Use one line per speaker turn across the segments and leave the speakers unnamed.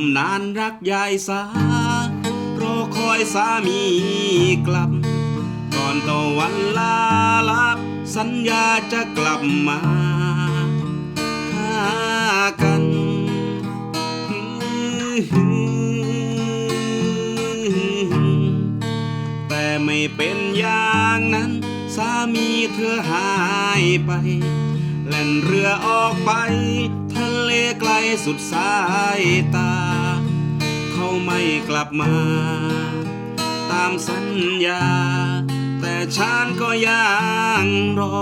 ำนานรักยายสารอคอยสามีกลับก่อนตะวันลาลับ สัญญาจะกลับมาหากันแต่ไม่เป็นอย่างนั้น สามีเธอหายไป แล่นเรือออกไป ทะเลไกลสุดสายตา ไม่กลับมา ตามสัญญา แต่ฉันก็ยังรอ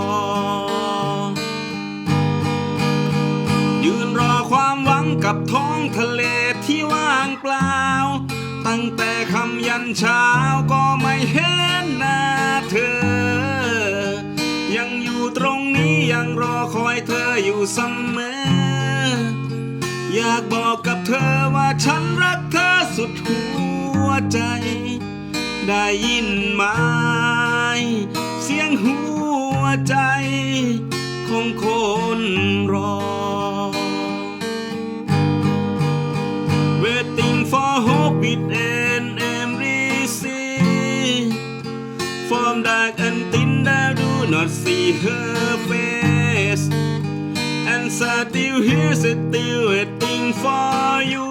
ยืนรอความหวังกับท้องทะเลที่ว่างเปล่า ตั้งแต่คำยันเช้าก็ไม่เห็นหน้าเธอ ยังอยู่ตรงนี้ยังรอคอยเธออยู่เสมอ อยากบอกกับเธอว่าฉันรักเธอสุดหัวใจ ได้ยินไหมเสียงหัวใจของคนรอ Waiting for hope with an empty From dark and thin I do not see her face And still here still waiting for you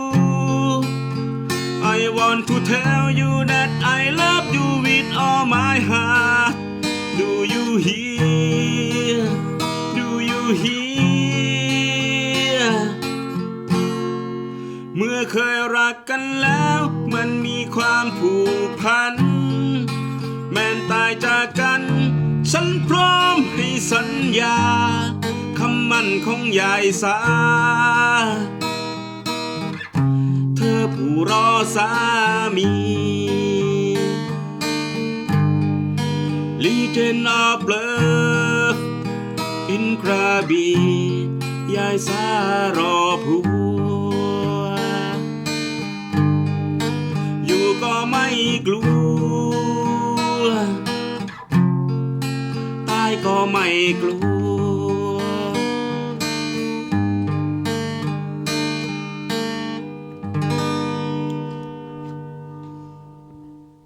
I want to tell you that I love you with all my heart Do you hear Do you hear เมื่อเคยรักกันแล้ว มันมีความผูกพัน แม้นตายจากกัน ฉันพร้อมให้สัญญา มั่นของยายสา เธอผู้รอสามี Legend of Love อินกระบียายสารอผัว อยู่ก็ไม่กลัว ตายก็ไม่กลัว